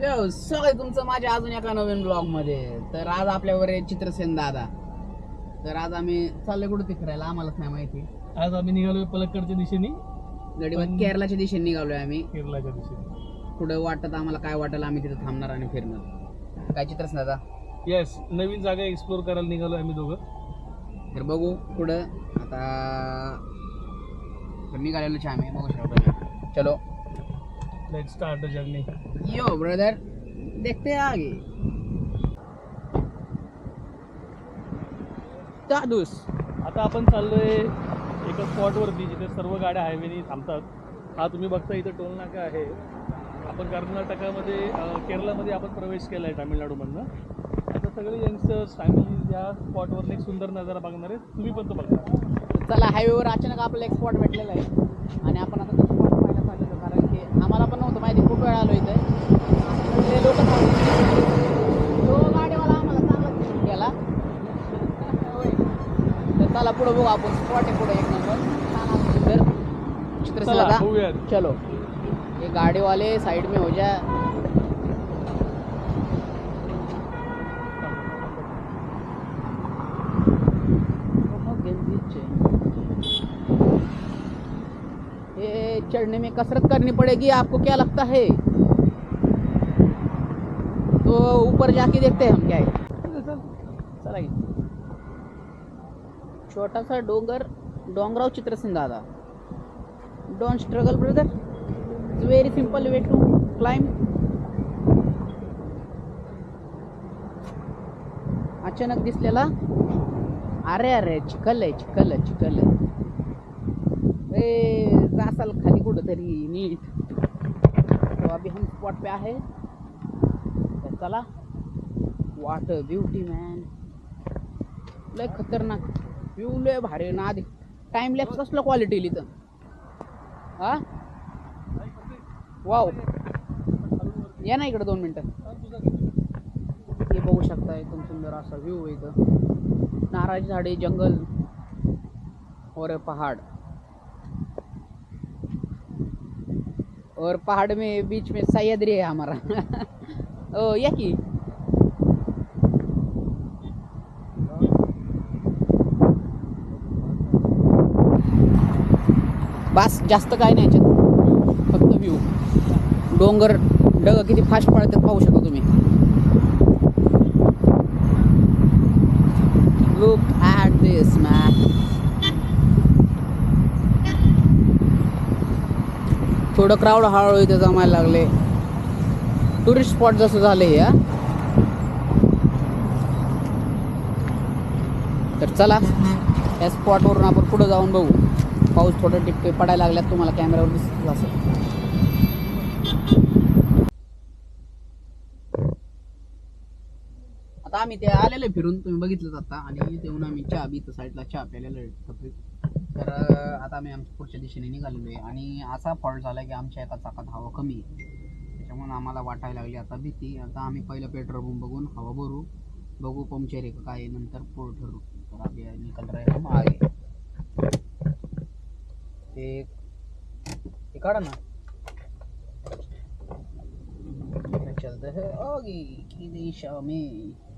सगळे तुमचं माझ्या अजून एका नवीन ब्लॉगमध्ये. तर आज आपल्यावर आहे चित्रसेन दादा. तर आज आम्ही चाललोय कुठं फिरायला? आम्हालाच नाही माहिती. आज आम्ही निघालोय पलक्कडच्या दिशेने. गडीवर केरलाच्या दिशेने निघालोय आम्ही. केरळाच्या दिशेने. पुढं वाटत आम्हाला काय वाटेल आम्ही तिथे थांबणार आणि फिरणार. काय चित्रसेन दादा? येस नवीन जागा एक्सप्लोर करायला निघालोय आम्ही दोघं. तर बघू पुढं आता निघालेलोच आम्ही. बघू शकतो. चलो. Let start the journey yo brother देखते हैं आगे दादूस आता आपण चाललोय एका स्पॉटवरती जिथे सर्व गाड्या हायवेनी थांबतात. हा तुम्ही बघता इथं टोल नाका आहे. आपण कर्नाटकामध्ये केरळमध्ये आपण प्रवेश केला आहे तामिळनाडूमधनं. आता सगळे यंगस्टर्स फॅमिली या स्पॉटवर एक सुंदर नजारा बघणार आहे तुम्ही पण तो बघणार चला हायवेवर अचानक आपला एक स्पॉट भेटलेला आहे. आणि आपण आता पुढे बघू आपण स्पॉट आहे एक नंबर चित्र चलो ये गाड़ी वाले साइड में हो जाए. ये चढ़ने में कसरत करनी पड़ेगी आपको क्या लगता है? तो ऊपर जाके देखते हैं हम क्या है। चला. छोटासा डोंगर डोंगराव चित्रसेन दादा. Don't struggle brother it's very simple way to climb अचानक दिसलेला अरे अरे चिखल आहे चिखल आहे चिखल आहे. ए जासाल खाली कुठंतरी नीट. तो अभी हम स्पॉट पे आहे. तर चला. वाट ब्युटी मॅन लय खतरनाक. व्यू लय भारी ना आधी. टाइम लॅप्स कसलं क्वालिटी इथं? हा? वाव या ना इकडे दोन मिनटं. हे बघू शकता एकदम सुंदर असा व्ह्यू आहे इथं. नारळाची झाडे जंगल और पहाड़. और पहाड़ में बीच में सह्याद्री है हमारा ओ या की? बास जास्त काय नाही याच्यात. फक्त व्ह्यू डोंगर डग किती फास्ट पळतात पाहू शकता तुम्ही. लुक ॲट दिस मॅन थोडं क्राऊड हळूहळू इथे जमायला लागले. टुरिस्ट स्पॉट जसं झालं या तर चला या स्पॉटवरून आपण पुढं जाऊन बघू. पाऊस थोडं टिपके पडायला लागल्यात तुम्हाला कॅमेऱ्यावर दिसत असेल. आता आम्ही ते आलेले फिरून तुम्ही बघितलं आता आणि तेवढं आम्ही चहा बी साईडला चहा प्यायलेला तर आता आम्ही आमच्या पुढच्या दिशेने निघालेलो आहे आणि असा फॉल्ट झाला की आमच्या एका चाकात हवा कमी आहे. त्याच्यामुळे आम्हाला वाटायला लागली आता भीती. आता आम्ही पहिलं पेट्रोल पंप बघून हवा भरू बघू पंक्चर आहे काय नंतर पुढं ठरू. तर आम्ही निकल रहे आगे ते ते काढा ना. चलते है आगे की दिशा में?